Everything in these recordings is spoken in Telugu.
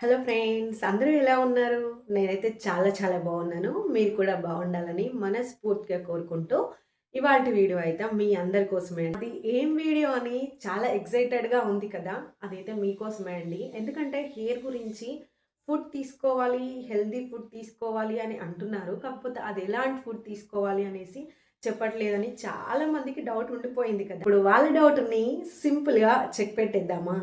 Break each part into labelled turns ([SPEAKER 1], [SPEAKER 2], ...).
[SPEAKER 1] హలో ఫ్రెండ్స్ అందరూ ఎలా ఉన్నారు? నేనైతే చాలా చాలా బాగున్నాను. మీరు కూడా బాగుండాలని మనస్ఫూర్తిగా కోరుకుంటూ ఇవాళ వీడియో అయితే మీ అందరి కోసమే అది ఏం వీడియో అని చాలా ఎక్సైటెడ్గా ఉంది కదా? అదైతే మీకోసమే అండి. ఎందుకంటే హెయిర్ గురించి ఫుడ్ తీసుకోవాలి హెల్దీ ఫుడ్ తీసుకోవాలి అని అంటున్నారు. కాకపోతే అది ఎలాంటి ఫుడ్ తీసుకోవాలి అనేసి చెప్పట్లేదని చాలా మందికి డౌట్ ఉండిపోయింది కదా? ఇప్పుడు వాళ్ళ డౌట్ని సింపుల్గా చెక్ పెట్టేద్దామా?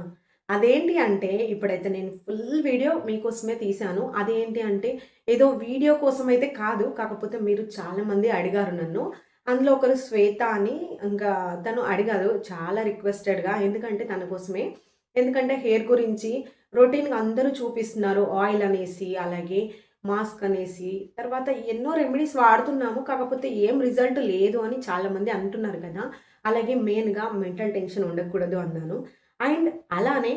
[SPEAKER 1] అదేంటి అంటే ఇప్పుడైతే నేను ఫుల్ వీడియో మీకోసమే తీశాను. అదేంటి అంటే ఏదో వీడియో కోసం అయితే కాదు కాకపోతే మీరు చాలామంది అడిగారు నన్ను. అందులో ఒకరు శ్వేత అని ఇంకా తను అడిగారు చాలా రిక్వెస్టెడ్గా ఎందుకంటే తన కోసమే. ఎందుకంటే హెయిర్ గురించి రొటీన్గా అందరూ చూపిస్తున్నారు ఆయిల్ అనేసి అలాగే మాస్క్ అనేసి. తర్వాత ఎన్నో రెమెడీస్ వాడుతున్నాము కాకపోతే ఏం రిజల్ట్ లేదు అని చాలామంది అంటున్నారు కదా. అలాగే మెయిన్గా మెంటల్ టెన్షన్ ఉండకూడదు అన్నాను. అండ్ అలానే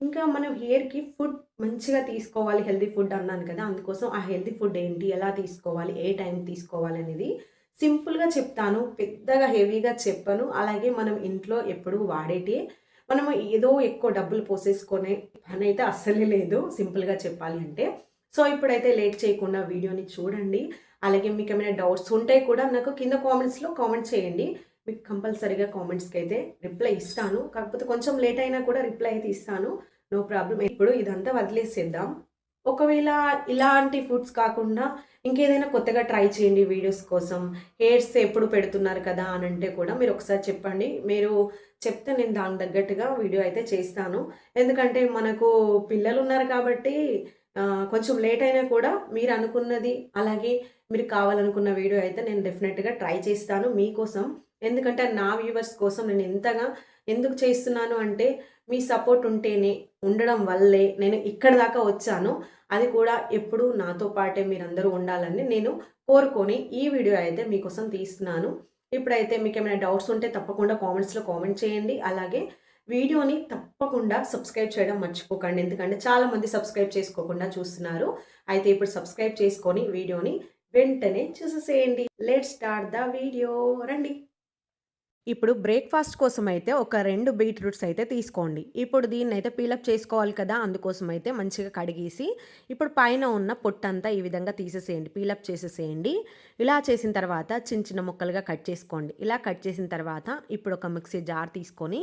[SPEAKER 1] ఇంకా మనం హెయిర్కి ఫుడ్ మంచిగా తీసుకోవాలి హెల్తీ ఫుడ్ అన్నాను కదా అందుకోసం ఆ హెల్తీ ఫుడ్ ఏంటి ఎలా తీసుకోవాలి ఏ టైం తీసుకోవాలి అనేది సింపుల్గా చెప్తాను పెద్దగా హెవీగా చెప్పను. అలాగే మనం ఇంట్లో ఎప్పుడు వాడేటి మనం ఏదో ఎక్కువ డబ్బులు పోసేసుకునే పని అయితే అస్సలే లేదు సింపుల్గా చెప్పాలి అంటే. సో ఇప్పుడైతే లేట్ చేయకుండా వీడియోని చూడండి. అలాగే మీకు ఏమైనా డౌట్స్ ఉంటే కూడా నాకు కింద కామెంట్స్లో కామెంట్ చేయండి. మీకు కంపల్సరీగా కామెంట్స్కి అయితే రిప్లై ఇస్తాను. కాకపోతే కొంచెం లేట్ అయినా కూడా రిప్లై అయితే ఇస్తాను. నో ప్రాబ్లం ఇప్పుడు ఇదంతా వదిలేసేద్దాం. ఒకవేళ ఇలాంటి ఫుడ్స్ కాకుండా ఇంకేదైనా కొత్తగా ట్రై చేయండి వీడియోస్ కోసం. హెయిర్స్ ఎప్పుడు పెడుతున్నారు కదా అని అంటే కూడా మీరు ఒకసారి చెప్పండి. మీరు చెప్తే నేను దాని తగ్గట్టుగా వీడియో అయితే చేస్తాను. ఎందుకంటే మనకు పిల్లలు ఉన్నారు కాబట్టి కొంచెం లేట్ అయినా కూడా మీరు అనుకున్నది అలాగే మీరు కావాలనుకున్న వీడియో అయితే నేను డెఫినెట్గా ట్రై చేస్తాను మీకోసం. ఎందుకంటే నా వ్యూవర్స్ కోసం నేను ఎంతగా ఎందుకు చేస్తున్నాను అంటే మీ సపోర్ట్ ఉంటేనే ఉండడం వల్లే నేను ఇక్కడ దాకా వచ్చాను. అది కూడా ఎప్పుడు నాతో పాటే మీరందరూ ఉండాలని నేను కోరుకొని ఈ వీడియో అయితే మీకోసం తీస్తున్నాను. ఇప్పుడైతే మీకు ఏమైనా డౌట్స్ ఉంటే తప్పకుండా కామెంట్స్లో కామెంట్ చేయండి. అలాగే వీడియోని తప్పకుండా సబ్స్క్రైబ్ చేయడం మర్చిపోకండి. ఎందుకంటే చాలామంది సబ్స్క్రైబ్ చేసుకోకుండా చూస్తున్నారు. అయితే ఇప్పుడు సబ్స్క్రైబ్ చేసుకొని వీడియోని వెంటనే చూసేసేయండి. Let start the video. రండి. ఇప్పుడు బ్రేక్ఫాస్ట్ కోసం అయితే ఒక రెండు బీట్రూట్స్ అయితే తీసుకోండి. ఇప్పుడు దీన్ని అయితే పీలప్ చేసుకోవాలి కదా అందుకోసం అయితే మంచిగా కడిగేసి ఇప్పుడు పైన ఉన్న పొట్టంతా ఈ విధంగా తీసేసేయండి. పీలప్ చేసేసేయండి. ఇలా చేసిన తర్వాత చిన్న చిన్న ముక్కలుగా కట్ చేసుకోండి. ఇలా కట్ చేసిన తర్వాత ఇప్పుడు ఒక మిక్సీ జార్ తీసుకొని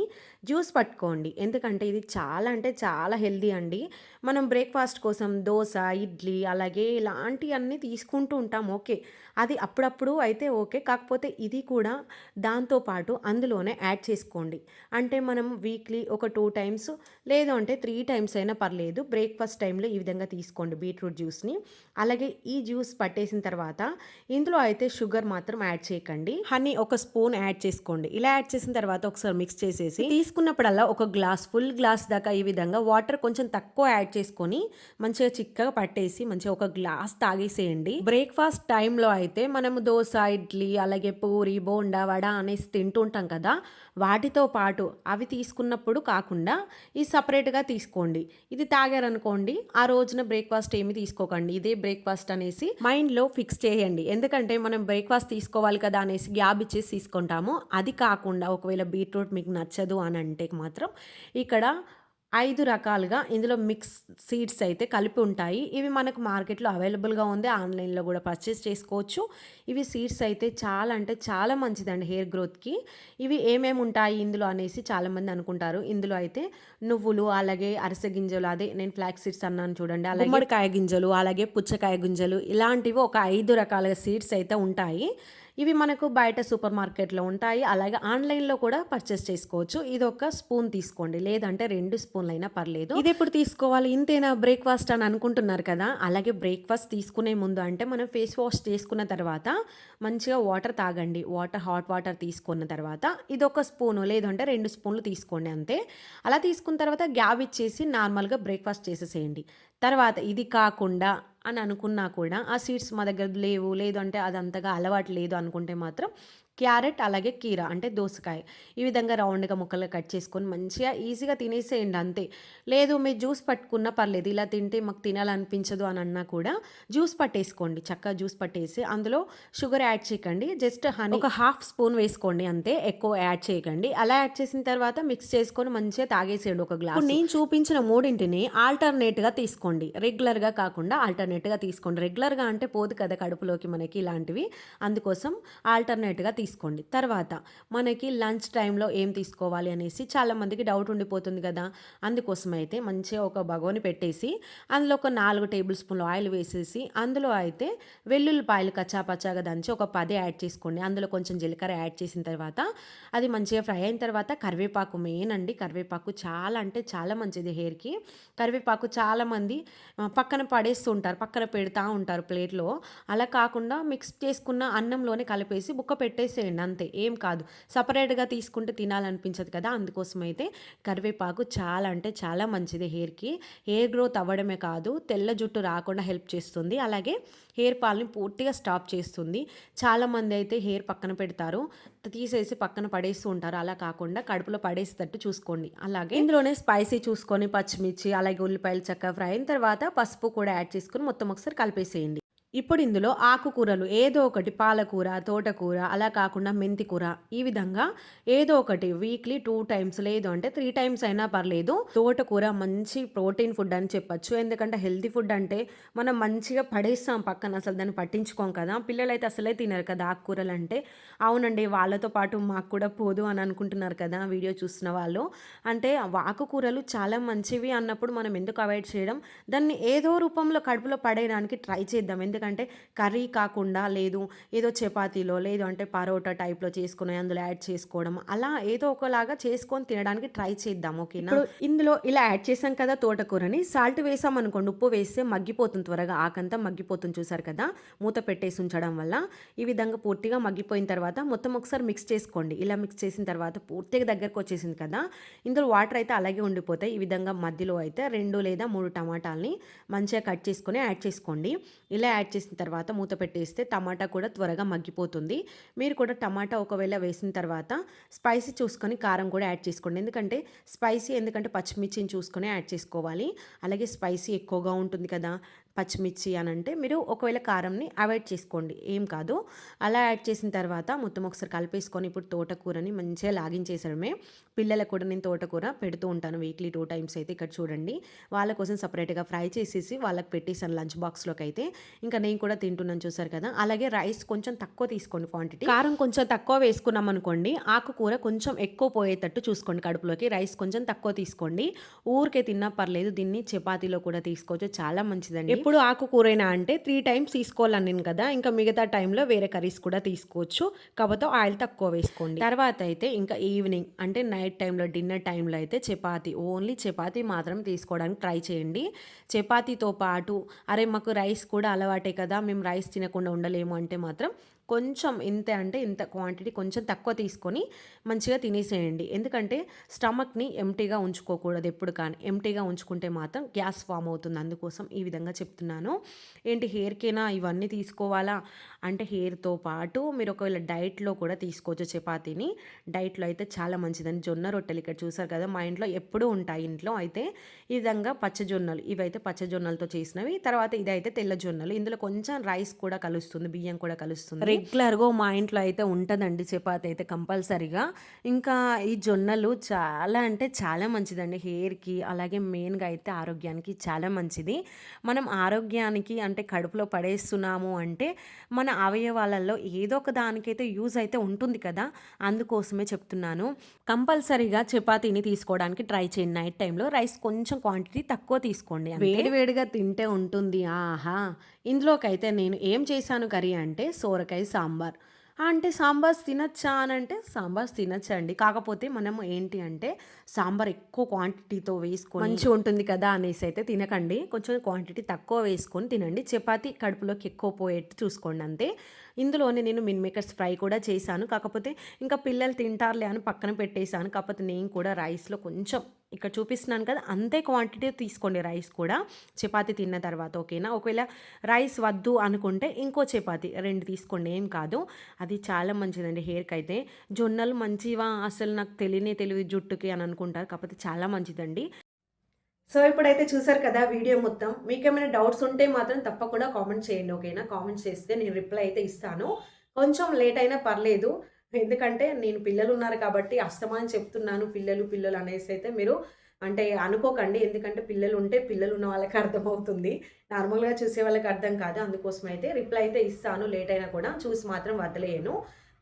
[SPEAKER 1] జ్యూస్ పట్టుకోండి. ఎందుకంటే ఇది చాలా అంటే చాలా హెల్దీ అండి. మనం బ్రేక్ఫాస్ట్ కోసం దోశ ఇడ్లీ అలాగే ఇలాంటివన్నీ తీసుకుంటూ ఉంటాం ఓకే. అది అప్పుడప్పుడు అయితే ఓకే. కాకపోతే ఇది కూడా దాంతోపాటు అందులోనే యాడ్ చేసుకోండి. అంటే మనం వీక్లీ ఒక టూ టైమ్స్ లేదు అంటే త్రీ టైమ్స్ అయినా పర్లేదు బ్రేక్ఫాస్ట్ టైంలో ఈ విధంగా తీసుకోండి బీట్రూట్ జ్యూస్ని అలాగే ఈ జ్యూస్ పట్టేసిన తర్వాత ఇందులో అయితే షుగర్ మాత్రం యాడ్ చేయకండి. హనీ ఒక స్పూన్ యాడ్ చేసుకోండి. ఇలా యాడ్ చేసిన తర్వాత ఒకసారి మిక్స్ చేసేసి తీసుకున్నప్పుడల్లా ఒక గ్లాస్ ఫుల్ గ్లాస్ దాకా ఈ విధంగా వాటర్ కొంచెం తక్కువ యాడ్ చేసుకొని మంచిగా చిక్కగా పట్టేసి మంచిగా ఒక గ్లాస్ తాగేసేయండి. బ్రేక్ఫాస్ట్ టైంలో అయితే మనము దోశ ఇడ్లీ అలాగే పూరి బోండా వడ అనేసి తింటూ ఉంటాం కదా వాటితో పాటు అవి తీసుకున్నప్పుడు కాకుండా ఈ సపరేట్గా తీసుకోండి. ఇది తాగారనుకోండి ఆ రోజున బ్రేక్ఫాస్ట్ ఏమి తీసుకోకండి. ఇదే బ్రేక్ఫాస్ట్ అనేసి మైండ్లో ఫిక్స్ చేయండి. ఎందుకంటే మనం బ్రేక్ఫాస్ట్ తీసుకోవాలి కదా అనేసి గ్యాబ్ ఇచ్చేసి తీసుకుంటాము. అది కాకుండా ఒకవేళ బీట్రూట్ మీకు నచ్చదు అని అంటే మాత్రం ఇక్కడ ఐదు రకాలుగా ఇందులో మిక్స్ సీడ్స్ అయితే కలిపి ఉంటాయి. ఇవి మనకు మార్కెట్లో అవైలబుల్గా ఉంది. ఆన్లైన్లో కూడా పర్చేస్ చేసుకోవచ్చు. ఇవి సీడ్స్ అయితే చాలా అంటే చాలా మంచిదండి హెయిర్ గ్రోత్కి. ఇవి ఏమేమి ఉంటాయి ఇందులో అనేసి చాలామంది అనుకుంటారు. ఇందులో అయితే నువ్వులు అలాగే అరిసె గింజలు అదే నేను ఫ్లాక్ సీడ్స్ అన్నాను చూడండి అలాగే గుమ్మడికాయ గింజలు అలాగే పుచ్చకాయ గింజలు ఇలాంటివి ఒక ఐదు రకాల సీడ్స్ అయితే ఉంటాయి. ఇవి మనకు బయట సూపర్ మార్కెట్లో ఉంటాయి. అలాగే ఆన్లైన్లో కూడా పర్చేస్ చేసుకోవచ్చు. ఇది ఒక స్పూన్ తీసుకోండి. లేదంటే రెండు స్పూన్లు అయినా పర్లేదు. ఇది ఎప్పుడు తీసుకోవాలి. ఇంతేనా బ్రేక్ఫాస్ట్ అని అనుకుంటున్నారు కదా. అలాగే బ్రేక్ఫాస్ట్ తీసుకునే ముందు అంటే మనం ఫేస్ వాష్ చేసుకున్న తర్వాత మంచిగా వాటర్ తాగండి. వాటర్ హాట్ వాటర్ తీసుకున్న తర్వాత ఇది ఒక స్పూను లేదంటే రెండు స్పూన్లు తీసుకోండి అంతే. అలా తీసుకున్న తర్వాత గ్యాప్ ఇచ్చేసి నార్మల్గా బ్రేక్ఫాస్ట్ చేసేసేయండి. తర్వాత ఇది కాకుండా అని అనుకున్నా కూడా ఆ సీడ్స్ మా దగ్గర లేవు లేదు అంటే అది అంతగా అలవాటు లేదు అనుకుంటే మాత్రం క్యారెట్ అలాగే కీర అంటే దోసకాయ. ఈ విధంగా రౌండ్గా ముక్కలు కట్ చేసుకొని మంచిగా ఈజీగా తినేసేయండి అంతే. లేదు మీరు జ్యూస్ పట్టుకున్నా పర్లేదు ఇలా తింటే మాకు తినాలనిపించదు అని అన్నా కూడా జ్యూస్ పట్టేసుకోండి. చక్కగా జ్యూస్ పట్టేసి అందులో షుగర్ యాడ్ చేయకండి. జస్ట్ హనీ ఒక హాఫ్ స్పూన్ వేసుకోండి అంతే ఎక్కువ యాడ్ చేయకండి. అలా యాడ్ చేసిన తర్వాత మిక్స్ చేసుకొని మంచిగా తాగేసేయండి ఒక గ్లాస్. నేను చూపించిన మూడింటిని ఆల్టర్నేట్గా తీసుకోండి. రెగ్యులర్గా కాకుండా ఆల్టర్నేట్గా తీసుకోండి. రెగ్యులర్గా అంటే పోదు కదా కడుపులోకి మనకి ఇలాంటివి. అందుకోసం ఆల్టర్నేట్గా తీసుకోండి తీసుకోండి. తర్వాత మనకి లంచ్ టైంలో ఏం తీసుకోవాలి అనేసి చాలామందికి డౌట్ ఉండిపోతుంది కదా. అందుకోసం అయితే మంచిగా ఒక బగోని పెట్టేసి అందులో ఒక నాలుగు టేబుల్ స్పూన్లు ఆయిల్ వేసేసి అందులో అయితే వెల్లుల్లిపాయలు కచ్చాపచ్చాగా దంచి ఒక పది యాడ్ చేసుకోండి. అందులో కొంచెం జీలకర్ర యాడ్ చేసిన తర్వాత అది మంచిగా ఫ్రై అయిన తర్వాత కరివేపాకు మెయిన్ అండి. కరివేపాకు చాలా అంటే చాలా మంచిది హెయిర్కి. కరివేపాకు చాలామంది పక్కన పడేస్తూ ఉంటారు పక్కన పెడతా ఉంటారు ప్లేట్లో. అలా కాకుండా మిక్స్ చేసుకున్న అన్నంలోనే కలిపేసి బుక్క పెట్టేసి వేసేయండి అంతే ఏం కాదు. సపరేట్గా తీసుకుంటే తినాలనిపించదు కదా! అందుకోసం అయితే కరివేపాకు చాలా అంటే చాలా మంచిది హెయిర్కి. హెయిర్ గ్రోత్ అవ్వడమే కాదు తెల్ల జుట్టు రాకుండా హెల్ప్ చేస్తుంది. అలాగే హెయిర్ ఫాల్ని పూర్తిగా స్టాప్ చేస్తుంది. చాలామంది అయితే హెయిర్ పక్కన పెడతారు తీసేసి పక్కన పడేస్తూ ఉంటారు. అలా కాకుండా కడుపులో పడేసేటట్టు చూసుకోండి. అలాగే ఇందులోనే స్పైసీ చూసుకొని పచ్చిమిర్చి అలాగే ఉల్లిపాయలు చక్కగా ఫ్రై అయిన తర్వాత పసుపు కూడా యాడ్ చేసుకొని మొత్తం ఒకసారి కలిపేసేయండి. ఇప్పుడు ఇందులో ఆకుకూరలు ఏదో ఒకటి పాలకూర తోటకూర అలా కాకుండా మెంతి కూర. ఈ విధంగా ఏదో ఒకటి వీక్లీ టూ టైమ్స్ లేదు అంటే త్రీ టైమ్స్ అయినా పర్లేదు. తోటకూర మంచి ప్రోటీన్ ఫుడ్ అని చెప్పొచ్చు. ఎందుకంటే హెల్తీ ఫుడ్ అంటే మనం మంచిగా పడేస్తాం పక్కన అసలు దాన్ని పట్టించుకోం కదా. పిల్లలైతే అసలే తినరు కదా ఆకుకూరలు అంటే. అవునండి వాళ్ళతో పాటు మాకు కూడా పోదు అని అనుకుంటున్నారు కదా వీడియో చూసిన వాళ్ళు. అంటే ఆకుకూరలు చాలా మంచివి అన్నప్పుడు మనం ఎందుకు అవాయిడ్ చేయడం? దాన్ని ఏదో రూపంలో కడుపులో పడేయడానికి ట్రై చేద్దాం. ఎందుకంటే కర్రీ కాకుండా లేదు ఏదో చపాతీలో లేదు అంటే పరోటా టైప్లో చేసుకుని అందులో యాడ్ చేసుకోవడం. అలా ఏదో ఒకలాగా చేసుకొని తినడానికి ట్రై చేద్దాం ఓకేనా? ఇందులో ఇలా యాడ్ చేసాం కదా తోటకూరని. సాల్ట్ వేసాం అనుకోండి ఉప్పు వేస్తే మగ్గిపోతుంది త్వరగా. ఆకంతా మగ్గిపోతుంది చూసారు కదా? మూత పెట్టేసి ఉంచడం వల్ల ఈ విధంగా పూర్తిగా మగ్గిపోయిన తర్వాత మొత్తం ఒకసారి మిక్స్ చేసుకోండి. ఇలా మిక్స్ చేసిన తర్వాత పూర్తిగా దగ్గరకు వచ్చేసింది కదా? ఇందులో వాటర్ అయితే అలాగే ఉండిపోతాయి. ఈ విధంగా మధ్యలో అయితే రెండు లేదా మూడు టమాటాలని మంచిగా కట్ చేసుకొని యాడ్ చేసుకోండి. ఇలా యాడ్ యాడ్ చేసిన తర్వాత మూత పెట్టేస్తే టమాటా కూడా త్వరగా మగ్గిపోతుంది. మీరు కూడా టమాటా ఒకవేళ వేసిన తర్వాత స్పైసీ చూసుకొని కారం కూడా యాడ్ చేసుకోండి. ఎందుకంటే స్పైసీ ఎందుకంటే పచ్చిమిర్చిని చూసుకొని యాడ్ చేసుకోవాలి. అలాగే స్పైసీ ఎక్కువగా ఉంటుంది కదా. పచ్చిమిర్చి అని అంటే మీరు ఒకవేళ కారంని అవాయిడ్ చేసుకోండి. ఏం కాదు. అలా యాడ్ చేసిన తర్వాత మొత్తం ఒకసారి కలిపేసుకొని ఇప్పుడు తోటకూరని మంచిగా లాగించేసడమే పిల్లలకు కూడా నేను తోటకూర పెడుతూ ఉంటాను వీక్లీ టూ టైమ్స్ అయితే ఇక్కడ చూడండి. వాళ్ళ కోసం సపరేట్గా ఫ్రై చేసేసి వాళ్ళకి పెట్టేసాను లంచ్ బాక్స్లోకి అయితే. ఇంకా నేను కూడా తింటున్నాను చూసారు కదా. అలాగే రైస్ కొంచెం తక్కువ తీసుకోండి క్వాంటిటీ. కారం కొంచెం తక్కువ వేసుకున్నాం అనుకోండి ఆకుకూర కొంచెం ఎక్కువ పోయేటట్టు చూసుకోండి కడుపులోకి. రైస్ కొంచెం తక్కువ తీసుకోండి. ఊరికే తిన్నా పర్లేదు దీన్ని చపాతీలో కూడా తీసుకోవచ్చు. చాలా మంచిదండి. ఇప్పుడు ఆకుకూరైనా అంటే త్రీ టైమ్స్ తీసుకోవాలని నేను కదా ఇంకా మిగతా టైంలో వేరే కర్రీస్ కూడా తీసుకోవచ్చు. కాకపోతే ఆయిల్ తక్కువ వేసుకోండి. తర్వాత అయితే ఇంకా ఈవినింగ్ అంటే నైట్ టైంలో డిన్నర్ టైంలో అయితే చపాతి ఓన్లీ చపాతి మాత్రం తీసుకోవడానికి ట్రై చేయండి. చపాతీతో పాటు అరే మాకు రైస్ కూడా అలవాటే కదా మేము రైస్ తినకుండా ఉండలేము అంటే మాత్రం కొంచెం ఇంత అంటే ఇంత క్వాంటిటీ కొంచెం తక్కువ తీసుకొని మంచిగా తినేసేయండి. ఎందుకంటే స్టమక్ని ఎంటీగా ఉంచుకోకూడదు ఎప్పుడు కానీ. ఎంటీగా ఉంచుకుంటే మాత్రం గ్యాస్ ఫామ్ అవుతుంది. అందుకోసం ఈ విధంగా చెప్తున్నాను. ఏంటి హెయిర్కైనా ఇవన్నీ తీసుకోవాలా? అంటే హెయిర్తో పాటు మీరు ఒకవేళ డైట్లో కూడా తీసుకోవచ్చు చపాతీని. డైట్లో అయితే చాలా మంచిదని జొన్న రొట్టెలు ఇక్కడ చూసారు కదా మా ఇంట్లో ఎప్పుడూ ఉంటాయి ఇంట్లో. అయితే ఈ విధంగా పచ్చజొన్నలు ఇవైతే పచ్చజొన్నలతో చేసినవి. తర్వాత ఇదైతే తెల్ల జొన్నలు. ఇందులో కొంచెం రైస్ కూడా కలుస్తుంది బియ్యం కూడా కలుస్తుంది. రెగ్యులర్గా మా ఇంట్లో అయితే ఉంటుందండి చపాతి అయితే కంపల్సరీగా. ఇంకా ఈ జొన్నలు చాలా అంటే చాలా మంచిదండి. హెయిర్కి అలాగే మెయిన్గా అయితే ఆరోగ్యానికి చాలా మంచిది. మనం ఆరోగ్యానికి అంటే కడుపులో పడేస్తున్నాము అంటే మన అవయవాలలో ఏదో ఒక దానికైతే యూజ్ అయితే ఉంటుంది కదా? అందుకోసమే చెప్తున్నాను. కంపల్సరీగా చపాతీని తీసుకోవడానికి ట్రై చేయండి. నైట్ టైంలో రైస్ కొంచెం క్వాంటిటీ తక్కువ తీసుకోండి వేడి వేడిగా తింటే ఉంటుంది. ఆహా! ఇందులోకైతే నేను ఏం చేశాను కర్రీ అంటే సోరకాయ సాంబార్. అంటే సాంబార్ తినచ్చా అని అంటే సాంబార్ తినచ్చండి. కాకపోతే మనం ఏంటి అంటే సాంబార్ ఎక్కువ క్వాంటిటీతో వేసుకొని మంచిగా ఉంటుంది కదా అనేసి అయితే తినకండి. కొంచెం క్వాంటిటీ తక్కువ వేసుకొని తినండి. చపాతీ కడుపులోకి ఎక్కువ పోయేట్టు చూసుకోండి అంతే. ఇందులోనే నేను మిన్ మేకర్స్ ఫ్రై కూడా చేశాను. కాకపోతే ఇంకా పిల్లలు తింటారులే అని పక్కన పెట్టేశాను. కాకపోతే నేను కూడా రైస్లో కొంచెం ఇక్కడ చూపిస్తున్నాను కదా అంతే క్వాంటిటీ తీసుకోండి రైస్ కూడా. చపాతి తిన్న తర్వాత ఓకేనా? ఒకవేళ రైస్ వద్దు అనుకుంటే ఇంకో చపాతి రెండు తీసుకోండి ఏం కాదు. అది చాలా మంచిదండి హెయిర్కి అయితే. జొన్నలు మంచివా? అసలు నాకు తెలియనే తెలియదు జుట్టుకి అని అనుకుంటారు కాకపోతే చాలా మంచిదండి. సో ఇప్పుడైతే చూసారు కదా వీడియో మొత్తం. మీకు ఏమైనా డౌట్స్ ఉంటే మాత్రం తప్పకుండా కామెంట్ చేయండి ఓకేనా? కామెంట్ చేస్తే నేను రిప్లై అయితే ఇస్తాను. కొంచెం లేట్ అయినా పర్లేదు. ఎందుకంటే నేను పిల్లలు ఉన్నారు కాబట్టి అస్తమాని చెప్తున్నాను పిల్లలు పిల్లలు అనేసి అయితే మీరు అంటే అనుకోకండి. ఎందుకంటే పిల్లలు ఉంటే పిల్లలు ఉన్న వాళ్ళకి అర్థమవుతుంది. నార్మల్గా చూసే వాళ్ళకి అర్థం కాదు. అందుకోసం అయితే రిప్లై అయితే ఇస్తాను. లేట్ అయినా కూడా చూసి మాత్రం వదిలేయను.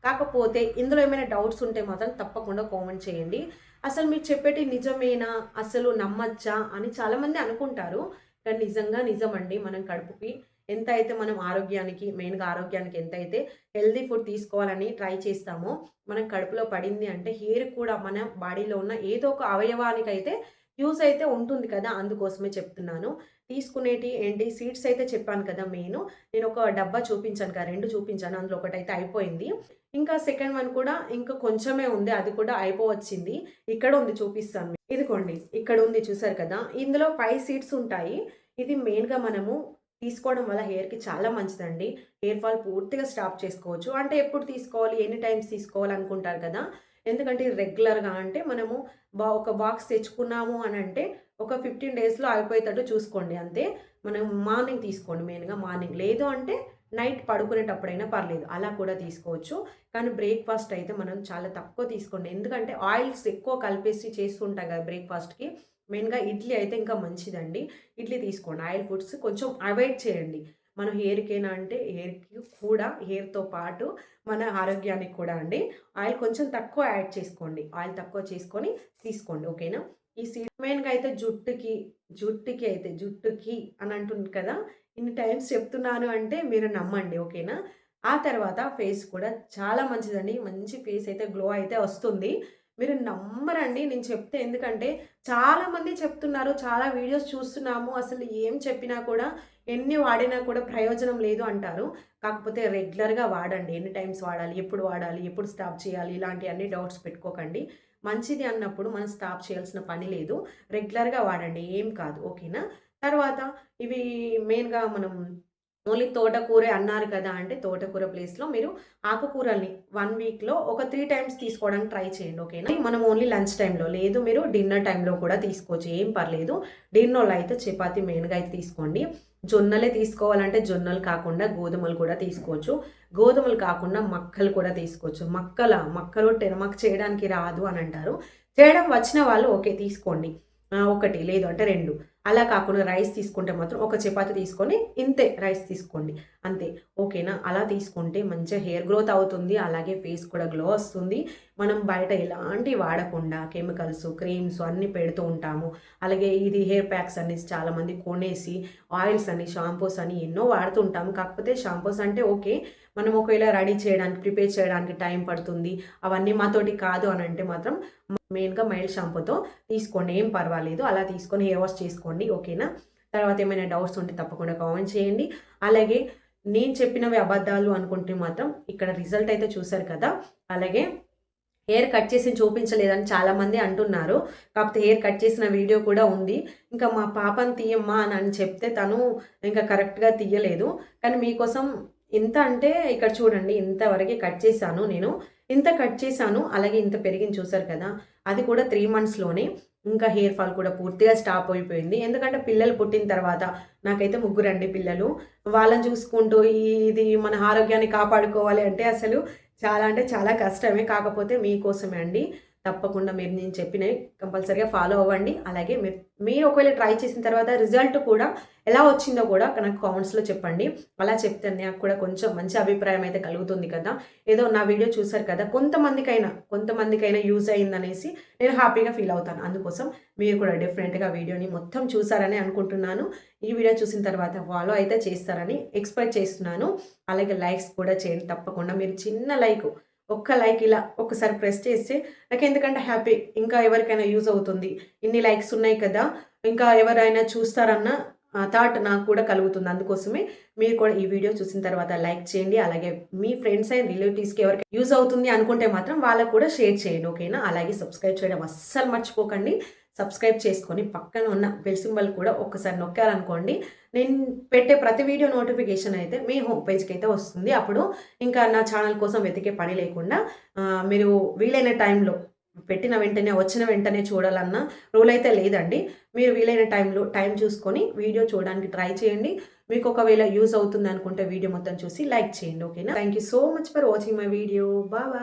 [SPEAKER 1] కాకపోతే ఇందులో ఏమైనా డౌట్స్ ఉంటే మాత్రం తప్పకుండా కామెంట్ చేయండి. అసలు మీరు చెప్పేటి నిజమేనా? అసలు నమ్మచ్చా? అని చాలామంది అనుకుంటారు. కానీ నిజంగా నిజమండి. మనం కడుపుకి ఎంత అయితే మనం ఆరోగ్యానికి మెయిన్గా ఆరోగ్యానికి ఎంత అయితే హెల్దీ ఫుడ్ తీసుకోవాలని ట్రై చేస్తామో మనం కడుపులో పడింది అంటే హెయిర్ కూడా మన బాడీలో ఉన్న ఏదో ఒక అవయవానికి అయితే యూస్ అయితే ఉంటుంది కదా అందుకోసమే చెప్తున్నాను. తీసుకునేటి ఏంటి? సీడ్స్ అయితే చెప్పాను కదా మెయిన్. నేను ఒక డబ్బా చూపించాను కదా రెండు చూపించాను అందులో ఒకటి అయితే అయిపోయింది. ఇంకా సెకండ్ వన్ కూడా ఇంకా కొంచెమే ఉంది అది కూడా అయిపోవచ్చింది. ఇక్కడ ఉంది చూపిస్తాను. ఇదిగోండి ఇక్కడ ఉంది చూసారు కదా? ఇందులో ఫైవ్ సీడ్స్ ఉంటాయి. ఇది మెయిన్గా మనము తీసుకోవడం వల్ల హెయిర్కి చాలా మంచిదండి. హెయిర్ ఫాల్ పూర్తిగా స్టాప్ చేసుకోవచ్చు. అంటే ఎప్పుడు తీసుకోవాలి ఎన్ని టైమ్స్ తీసుకోవాలి అనుకుంటారు కదా? ఎందుకంటే రెగ్యులర్గా అంటే మనము బా ఒక బాక్స్ తెచ్చుకున్నాము అని అంటే ఒక ఫిఫ్టీన్ డేస్లో అయిపోయేటట్టు చూసుకోండి అంతే. మనం మార్నింగ్ తీసుకోండి మెయిన్గా మార్నింగ్. లేదు అంటే నైట్ పడుకునేటప్పుడైనా పర్లేదు. అలా కూడా తీసుకోవచ్చు. కానీ బ్రేక్ఫాస్ట్ అయితే మనం చాలా తక్కువ తీసుకోండి. ఎందుకంటే ఆయిల్స్ ఎక్కువ కలిపేసి చేస్తుంటాం కదా బ్రేక్ఫాస్ట్కి. మెయిన్గా ఇడ్లీ అయితే ఇంకా మంచిదండి. ఇడ్లీ తీసుకోండి. ఆయిల్ ఫుడ్స్ కొంచెం అవాయిడ్ చేయండి. మన హెయిర్కేనా అంటే హెయిర్కి కూడా హెయిర్తో పాటు మన ఆరోగ్యానికి కూడా అండి. ఆయిల్ కొంచెం తక్కువ యాడ్ చేసుకోండి. ఆయిల్ తక్కువ చేసుకొని తీసుకోండి. ఓకేనా? ఈ సీడ్ మెయిన్గా అయితే జుట్టుకి జుట్టుకి అయితే జుట్టుకి అని అంటుంది కదా ఇన్ని టైమ్స్ చెప్తున్నాను అంటే మీరు నమ్మండి. ఓకేనా? ఆ తర్వాత ఫేస్ కూడా చాలా మంచిదండి. మంచి ఫేస్ అయితే గ్లో అయితే వస్తుంది. మీరు నమ్మరండి. నేను చెప్తే ఎందుకంటే చాలామంది చెప్తున్నారు చాలా వీడియోస్ చూస్తున్నాము అసలు ఏం చెప్పినా కూడా ఎన్ని వాడినా కూడా ప్రయోజనం లేదు అంటారు. కాకపోతే రెగ్యులర్గా వాడండి. ఎన్ని టైమ్స్ వాడాలి ఎప్పుడు వాడాలి ఎప్పుడు స్టాప్ చేయాలి ఇలాంటి అన్ని డౌట్స్ పెట్టుకోకండి. మంచిది అన్నప్పుడు మనం స్టాప్ చేయాల్సిన పని లేదు. రెగ్యులర్గా వాడండి. ఏం కాదు. ఓకేనా? తర్వాత ఇవి మెయిన్గా మనం ఓన్లీ తోటకూరే అన్నారు కదా అంటే తోటకూర ప్లేస్లో మీరు ఆకుకూరల్ని వన్ వీక్లో ఒక త్రీ టైమ్స్ తీసుకోవడానికి ట్రై చేయండి ఓకేనా? మనం ఓన్లీ లంచ్ టైంలో లేదు మీరు డిన్నర్ టైంలో కూడా తీసుకోవచ్చు ఏం పర్లేదు. డిన్నర్లో అయితే చపాతి మెయిన్గా అయితే తీసుకోండి. జొన్నలే తీసుకోవాలంటే జొన్నలు కాకుండా గోధుమలు కూడా తీసుకోవచ్చు. గోధుమలు కాకుండా మక్కలు కూడా తీసుకోవచ్చు. మక్కల మక్కలు రొట్టె మాకు చేయడానికి రాదు అని అంటారు. చేయడం వచ్చిన వాళ్ళు ఓకే తీసుకోండి. ఒకటి లేదు అంటే రెండు. అలా కాకుండా రైస్ తీసుకుంటే మాత్రం ఒక చపాతి తీసుకొని ఇంతే రైస్ తీసుకోండి. అంతే. ఓకేనా? అలా తీసుకుంటే మంచిగా హెయిర్ గ్రోత్ అవుతుంది. అలాగే ఫేస్ కూడా గ్లో వస్తుంది. మనం బయట ఎలాంటి వాడకుండా కెమికల్స్ క్రీమ్స్ అన్నీ పెడుతూ ఉంటాము. అలాగే ఇది హెయిర్ ప్యాక్స్ అని చాలామంది కొనేసి ఆయిల్స్ అని షాంపూస్ అని ఎన్నో వాడుతుంటాము. కాకపోతే షాంపూస్ అంటే ఓకే మనం ఒకవేళ రెడీ చేయడానికి ప్రిపేర్ చేయడానికి టైం పడుతుంది. అవన్నీ మాతోటి కాదు అని అంటే మాత్రం మెయిన్గా మైల్డ్ షాంపూతో తీసుకోండి. ఏం పర్వాలేదు. అలా తీసుకొని హెయిర్ వాష్ చేసుకోండి. ఓకేనా? తర్వాత ఏమైనా డౌట్స్ ఉంటే తప్పకుండా కామెంట్ చేయండి. అలాగే నేను చెప్పినవి అబద్ధాలు అనుకుంటే మాత్రం ఇక్కడ రిజల్ట్ అయితే చూసారు కదా? అలాగే హెయిర్ కట్ చేసి చూపించలేదని చాలామంది అంటున్నారు. కాకపోతే హెయిర్ కట్ చేసిన వీడియో కూడా ఉంది. ఇంకా మా పాపని తీయమ్మా అని చెప్తే తను ఇంకా కరెక్ట్గా తీయలేదు. కానీ మీకోసం ఇంత అంటే ఇక్కడ చూడండి ఇంతవరకు కట్ చేశాను నేను. ఇంత కట్ చేశాను అలాగే ఇంత పెరిగింది చూసారు కదా. అది కూడా త్రీ మంత్స్లోనే ఇంకా హెయిర్ ఫాల్ కూడా పూర్తిగా స్టాప్ అయిపోయింది. ఎందుకంటే పిల్లలు పుట్టిన తర్వాత నాకైతే ముగ్గురండి పిల్లలు. వాళ్ళని చూసుకుంటూ ఇది మన ఆరోగ్యాన్ని కాపాడుకోవాలి అంటే అసలు చాలా అంటే చాలా కష్టమే. కాకపోతే మీకోసమే అండి. తప్పకుండా మీరు నేను చెప్పినవి కంపల్సరీగా ఫాలో అవ్వండి. అలాగే మీరు మీరు ఒకవేళ ట్రై చేసిన తర్వాత రిజల్ట్ కూడా ఎలా వచ్చిందో కూడా నాకు కామెంట్స్లో చెప్పండి. అలా చెప్తే నాకు కూడా కొంచెం మంచి అభిప్రాయం అయితే కలుగుతుంది కదా. ఏదో నా వీడియో చూసారు కదా కొంతమందికైనా కొంతమందికైనా యూజ్ అయిందనేసి నేను హ్యాపీగా ఫీల్ అవుతాను. అందుకోసం మీరు కూడా డిఫరెంట్గా వీడియోని మొత్తం చూసారని అనుకుంటున్నాను. ఈ వీడియో చూసిన తర్వాత ఫాలో అయితే చేస్తారని ఎక్స్పెక్ట్ చేస్తున్నాను. అలాగే లైక్స్ కూడా చేయండి. తప్పకుండా మీరు చిన్న లైక్ ఒక్క లైక్ ఇలా ఒకసారి ప్రెస్ చేస్తే నాకు ఎందుకంటే హ్యాపీ. ఇంకా ఎవరికైనా యూజ్ అవుతుంది. ఇన్ని లైక్స్ ఉన్నాయి కదా. ఇంకా ఎవరైనా చూస్తారన్న థాట్ నాకు కూడా కలుగుతుంది. అందుకోసమే మీరు కూడా ఈ వీడియో చూసిన తర్వాత లైక్ చేయండి. అలాగే మీ ఫ్రెండ్స్ అండ్ రిలేటివ్స్కి ఎవరికి యూజ్ అవుతుంది అనుకుంటే మాత్రం వాళ్ళకు కూడా షేర్ చేయండి. ఓకేనా? అలాగే సబ్స్క్రైబ్ చేయడం అస్సలు మర్చిపోకండి. సబ్స్క్రైబ్ చేసుకొని పక్కన ఉన్న బెల్ సింబల్ కూడా ఒక్కసారి నొక్కారనుకోండి. నేను పెట్టే ప్రతి వీడియో నోటిఫికేషన్ అయితే మీ హోమ్ పేజ్కి అయితే వస్తుంది. అప్పుడు ఇంకా నా ఛానల్ కోసం వెతికే పని లేకుండా మీరు వీలైన టైంలో పెట్టిన వెంటనే వచ్చిన వెంటనే చూడాలన్న రూల్ అయితే లేదండి. మీరు వీలైన టైంలో టైం చూసుకొని వీడియో చూడడానికి ట్రై చేయండి. మీకు ఒకవేళ యూజ్ అవుతుంది అనుకుంటే వీడియో మొత్తం చూసి లైక్ చేయండి ఓకేనా? Thank you so much for watching my video Baba